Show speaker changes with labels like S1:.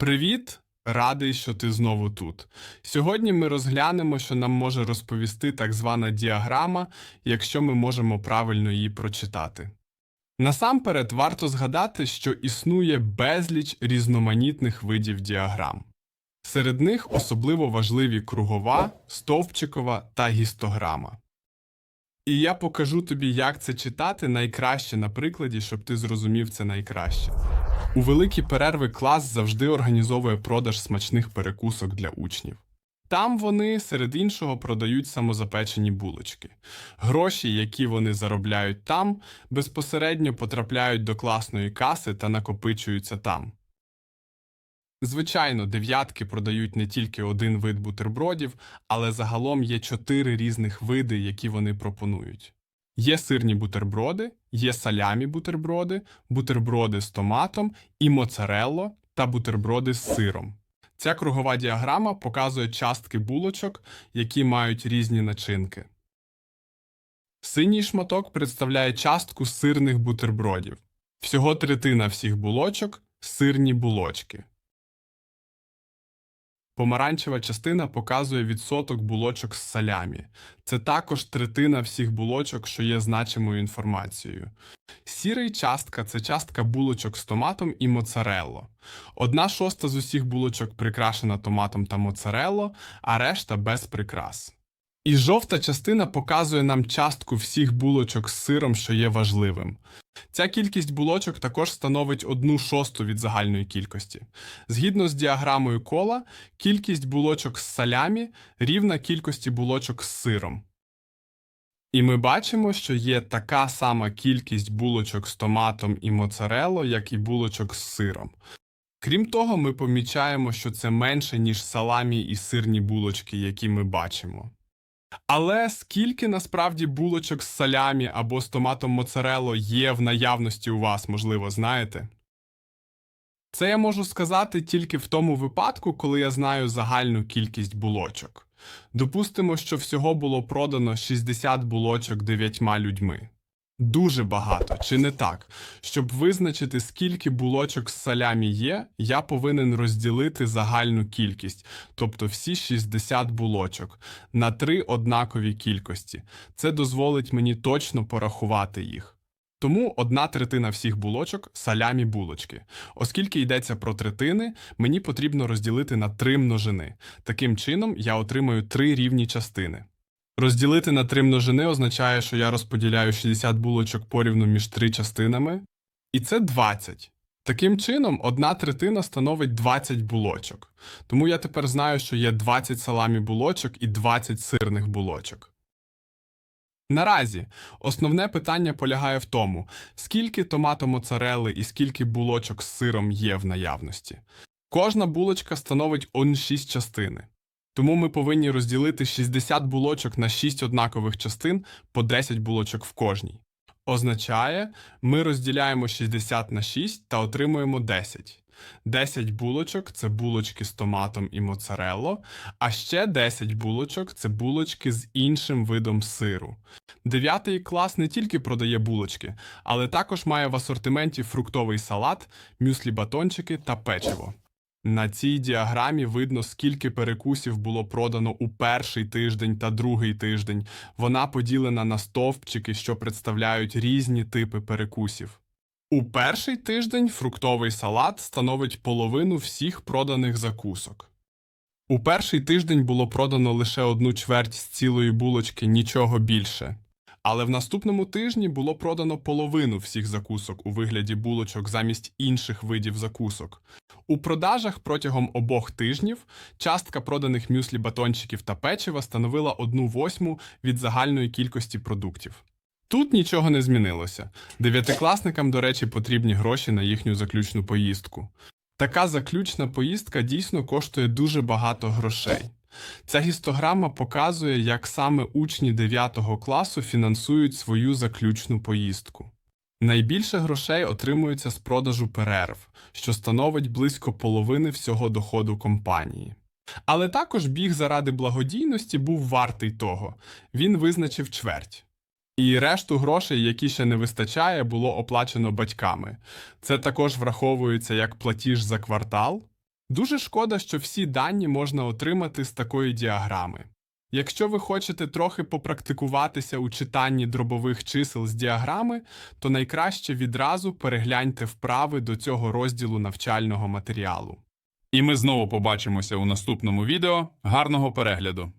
S1: Привіт! Радий, що ти знову тут. Сьогодні ми розглянемо, що нам може розповісти так звана діаграма, якщо ми можемо правильно її прочитати. Насамперед варто згадати, що існує безліч різноманітних видів діаграм. Серед них особливо важливі кругова, стовпчикова та гістограма. І я покажу тобі, як це читати найкраще на прикладі, щоб ти зрозумів це найкраще. У великі перерви клас завжди організовує продаж смачних перекусок для учнів. Там вони, серед іншого, продають самозапечені булочки. Гроші, які вони заробляють там, безпосередньо потрапляють до класної каси та накопичуються там. Звичайно, дев'ятки продають не тільки один вид бутербродів, але загалом є чотири різних види, які вони пропонують. Є сирні бутерброди, є салямі бутерброди, бутерброди з томатом і моцарелло та бутерброди з сиром. Ця кругова діаграма показує частки булочок, які мають різні начинки. Синій шматок представляє частку сирних бутербродів. Всього третина всіх булочок сирні булочки. Помаранчева частина показує відсоток булочок з салямі. Це також третина всіх булочок, що є значимою інформацією. Сірий частка це частка булочок з томатом і моцарелло. Одна шоста з усіх булочок прикрашена томатом та моцарелло, а решта без прикрас. І жовта частина показує нам частку всіх булочок з сиром, що є важливим. Ця кількість булочок також становить одну шосту від загальної кількості. Згідно з діаграмою кола, кількість булочок з салямі рівна кількості булочок з сиром. І ми бачимо, що є така сама кількість булочок з томатом і моцарелло, як і булочок з сиром. Крім того, ми помічаємо, що це менше, ніж саламі і сирні булочки, які ми бачимо. Але скільки насправді булочок з салямі або з томатом моцарело є в наявності у вас, можливо, знаєте? Це я можу сказати тільки в тому випадку, коли я знаю загальну кількість булочок. Допустимо, що всього було продано 60 булочок дев'ятьма людьми. Дуже багато, чи не так? Щоб визначити, скільки булочок з салямі є, я повинен розділити загальну кількість, тобто всі 60 булочок, на три однакові кількості. Це дозволить мені точно порахувати їх. Тому одна третина всіх булочок салямі булочки. Оскільки йдеться про третини, мені потрібно розділити на три множини. Таким чином я отримаю три рівні частини. Розділити на три множини означає, що я розподіляю 60 булочок порівну між три частинами, і це 20. Таким чином, одна третина становить 20 булочок. Тому я тепер знаю, що є 20 саламі булочок і 20 сирних булочок. Наразі основне питання полягає в тому, скільки томато моцарелли і скільки булочок з сиром є в наявності. Кожна булочка становить он 6 частини. Тому ми повинні розділити 60 булочок на 6 однакових частин по 10 булочок в кожній. Означає, ми розділяємо 60 на 6 та отримуємо 10. 10 булочок це булочки з томатом і моцарелло, а ще 10 булочок це булочки з іншим видом сиру. Дев'ятий клас не тільки продає булочки, але також має в асортименті фруктовий салат, мюслі-батончики та печиво. На цій діаграмі видно, скільки перекусів було продано у перший тиждень та другий тиждень. Вона поділена на стовпчики, що представляють різні типи перекусів. У перший тиждень фруктовий салат становить половину всіх проданих закусок. У перший тиждень було продано лише одну чверть з цілої булочки, нічого більше. Але в наступному тижні було продано половину всіх закусок у вигляді булочок замість інших видів закусок. У продажах протягом обох тижнів частка проданих мюслі батончиків та печива становила одну восьму від загальної кількості продуктів. Тут нічого не змінилося. Дев'ятикласникам, до речі, потрібні гроші на їхню заключну поїздку. Така заключна поїздка дійсно коштує дуже багато грошей. Ця гістограма показує, як саме учні 9 класу фінансують свою заключну поїздку. Найбільше грошей отримується з продажу перерв, що становить близько половини всього доходу компанії. Але також біг заради благодійності був вартий того він визначив чверть. І решту грошей, які ще не вистачає, було оплачено батьками. Це також враховується як платіж за квартал. Дуже шкода, що всі дані можна отримати з такої діаграми. Якщо ви хочете трохи попрактикуватися у читанні дробових чисел з діаграми, то найкраще відразу перегляньте вправи до цього розділу навчального матеріалу.
S2: І ми знову побачимося у наступному відео. Гарного перегляду!